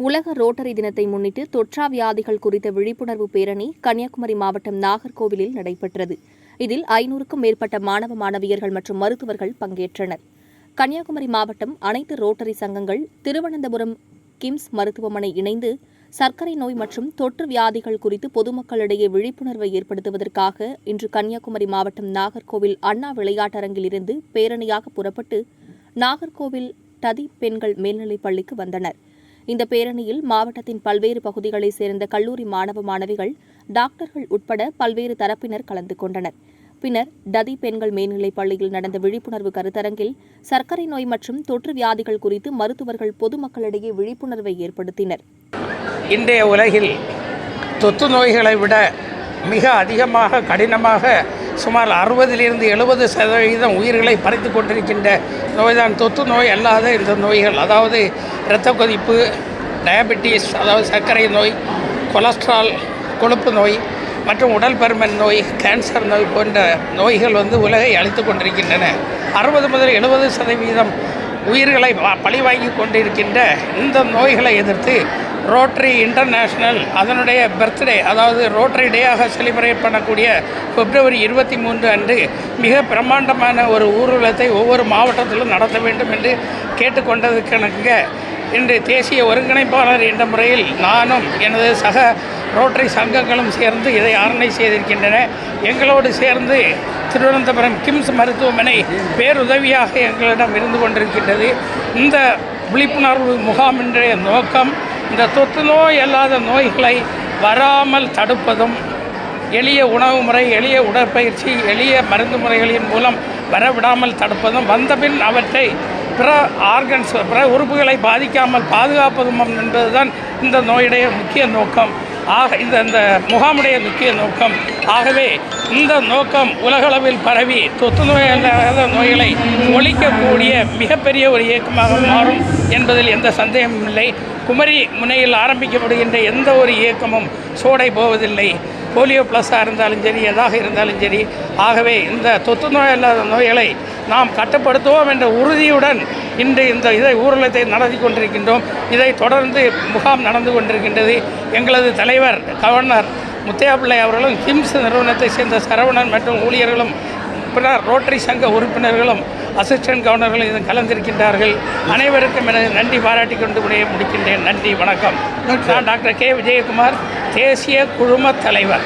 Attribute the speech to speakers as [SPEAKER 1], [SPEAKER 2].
[SPEAKER 1] உலக ரோட்டரி தினத்தை முன்னிட்டு தொற்றா வியாதிகள் குறித்த விழிப்புணர்வு பேரணி கன்னியாகுமரி மாவட்டம் நாகர்கோவிலில் நடைபெற்றது. இதில் ஐநூறுக்கும் மேற்பட்ட மாணவ மாணவியர்கள் மற்றும் மருத்துவர்கள் பங்கேற்றனர். கன்னியாகுமரி மாவட்டம் அனைத்து ரோட்டரி சங்கங்கள் திருவனந்தபுரம் கிம்ஸ் மருத்துவமனை இணைந்து சர்க்கரை நோய் மற்றும் தொற்று வியாதிகள் குறித்து பொதுமக்களிடையே விழிப்புணர்வை ஏற்படுத்துவதற்காக இன்று கன்னியாகுமரி மாவட்டம் நாகர்கோவில் அண்ணா விளையாட்டரங்கில் இருந்து பேரணியாக புறப்பட்டு நாகர்கோவில் டதி பெண்கள் மேல்நிலைப் பள்ளிக்கு வந்தனர். இந்த பேரணியில் மாவட்டத்தின் பல்வேறு பகுதிகளைச் சேர்ந்த கல்லூரி மாணவ மாணவிகள் டாக்டர்கள் உட்பட பல்வேறு தரப்பினர் கலந்து கொண்டனர். பின்னர் டதி பெண்கள் மேல்நிலைப் பள்ளியில் நடந்த விழிப்புணர்வு கருத்தரங்கில் சர்க்கரை நோய் மற்றும் தொற்று வியாதிகள் குறித்து மருத்துவர்கள் பொதுமக்களிடையே விழிப்புணர்வை ஏற்படுத்தினர்.
[SPEAKER 2] இன்றைய உலகில் தொற்று நோய்களை விட மிக அதிகமாக கடினமாக சுமார் அறுபதிலிருந்து எழுபது சதவீதம் உயிர்களை பறித்து கொண்டிருக்கின்ற நோய்தான் தொற்று நோய் அல்லாத இந்த நோய்கள். அதாவது இரத்த கொதிப்பு டயபெட்டிஸ் அதாவது சர்க்கரை நோய் கொலஸ்ட்ரால் கொழுப்பு நோய் மற்றும் உடல் பருமன் நோய் கேன்சர் நோய் போன்ற நோய்கள் வந்து உலகை அழித்து கொண்டிருக்கின்றன. அறுபது முதல் எழுபது சதவீதம் உயிர்களை பழிவாங்கி கொண்டிருக்கின்ற இந்த நோய்களை எதிர்த்து ரோட்டரி இன்டர்நேஷ்னல் அதனுடைய பர்த்டே அதாவது ரோட்டரி டேயாக செலிப்ரேட் பண்ணக்கூடிய பிப்ரவரி இருபத்தி மூன்று அன்று மிக பிரம்மாண்டமான ஒரு ஊர்வலத்தை ஒவ்வொரு மாவட்டத்திலும் நடத்த வேண்டும் என்று கேட்டுக்கொண்டதுக்கணக்க இன்று தேசிய ஒருங்கிணைப்பாளர் என்ற முறையில் நானும் எனது சக ரோட்டரி சங்கங்களும் சேர்ந்து இதை ஆரணை செய்திருக்கின்றன. எங்களோடு சேர்ந்து திருவனந்தபுரம் கிம்ஸ் மருத்துவமனை பேருதவியாக எங்களிடம் இருந்து கொண்டிருக்கின்றது. இந்த விழிப்புணர்வு முகாமின்றைய நோக்கம் இந்த தொத்து நோய் அல்லாத நோய்களை வராமல் தடுப்பதும் எளிய உணவு முறை எளிய உடற்பயிற்சி எளிய மருந்து முறைகளின் மூலம் வரவிடாமல் தடுப்பதும் வந்தபின் அவற்றை பிற ஆர்கன்ஸ் பிற உறுப்புகளை பாதிக்காமல் பாதுகாப்பதும் என்பதுதான் இந்த நோயுடைய முக்கிய நோக்கம். ஆக இந்த இந்த முகாமுடைய முக்கிய நோக்கம் ஆகவே இந்த நோக்கம் உலகளவில் பரவி தொத்து நோய் அல்லாத நோய்களை ஒழிக்கக்கூடிய மிகப்பெரிய ஒரு இயக்கமாக மாறும் என்பதில் எந்த சந்தேகமும் இல்லை. குமரி முனையில் ஆரம்பிக்கப்படுகின்ற எந்த ஒரு இயக்கமும் சோடை போவதில்லை. போலியோ ப்ளஸ்ஸாக இருந்தாலும் சரி எதாக இருந்தாலும் சரி ஆகவே இந்த தொற்று நோய் அல்லாத நோய்களை நாம் கட்டுப்படுத்துவோம் என்ற உறுதியுடன் இன்று இந்த இதை ஊர்வலத்தை நடத்தி கொண்டிருக்கின்றோம். இதை தொடர்ந்து முகாம் நடந்து கொண்டிருக்கின்றது. எங்களது தலைவர் கவர்னர் முத்தையா பிள்ளை அவர்களும் கிம்ஸ் நிறுவனத்தை சேர்ந்த சரவணன் மற்றும் ஊழியர்களும் பின்னர் ரோட்டரி சங்க உறுப்பினர்களும் அசிஸ்டன்ட் கவர்னர்களும் இதில் கலந்திருக்கின்றார்கள். அனைவருக்கும் எனது நன்றி பாராட்டி கொண்டு முடிய முடிக்கின்றேன். நன்றி வணக்கம். நான் டாக்டர் கே. விஜயகுமார் தேசிய குழும தலைவர்.